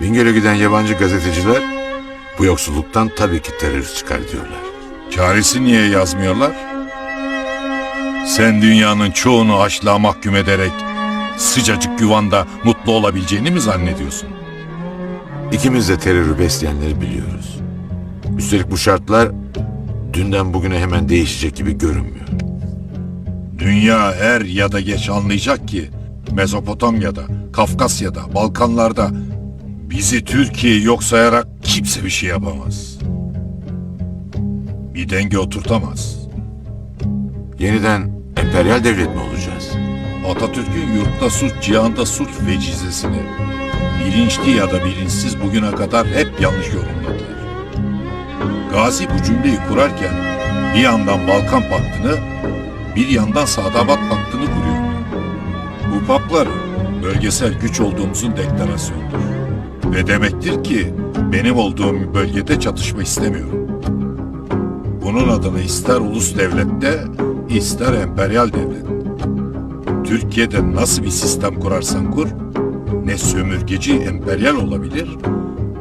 Bingöl'e giden yabancı gazeteciler bu yoksulluktan tabii ki terörist çıkar diyorlar. Çaresi niye yazmıyorlar? Sen dünyanın çoğunu açlığa mahkum ederek sıcacık yuvanda mutlu olabileceğini mi zannediyorsun? İkimiz de terörü besleyenleri biliyoruz. Üstelik bu şartlar dünden bugüne hemen değişecek gibi görünmüyor. Dünya er ya da geç anlayacak ki Mezopotamya'da, Kafkasya'da, Balkanlarda bizi Türkiye yok sayarak kimse bir şey yapamaz. Bir denge oturtamaz. Yeniden emperyal devlet mi olacağız? Atatürk'ün yurtta suç, cihanda suç vecizesini bilinçli ya da bilinçsiz bugüne kadar hep yanlış yorumladılar. Gazi bu cümleyi kurarken bir yandan Balkan Paktı'nı bir yandan Sadabat Paktı'nı kuruyor. Bu paplar bölgesel güç olduğumuzun deklarasyonudur. Ve demektir ki benim olduğum bölgede çatışma istemiyorum. Bunun adına ister ulus devlette ister emperyal devlet. Türkiye'de nasıl bir sistem kurarsan kur, ne sömürgeci emperyal olabilir,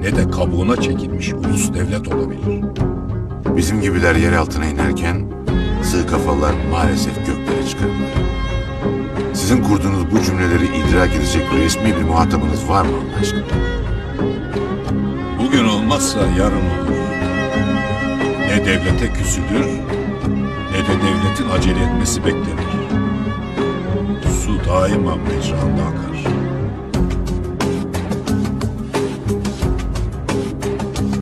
ne de kabuğuna çekilmiş ulus devlet olabilir. Bizim gibiler yer altına inerken sığ kafalar maalesef göklere çıkarırlar. Sizin kurduğunuz bu cümleleri idrak edecek resmi bir muhatabınız var mı Allah aşkına? Bugün olmazsa yarın olur. Ne devlete küsülür, ne de devletin acele etmesi beklenir. Su daima mecranda akar.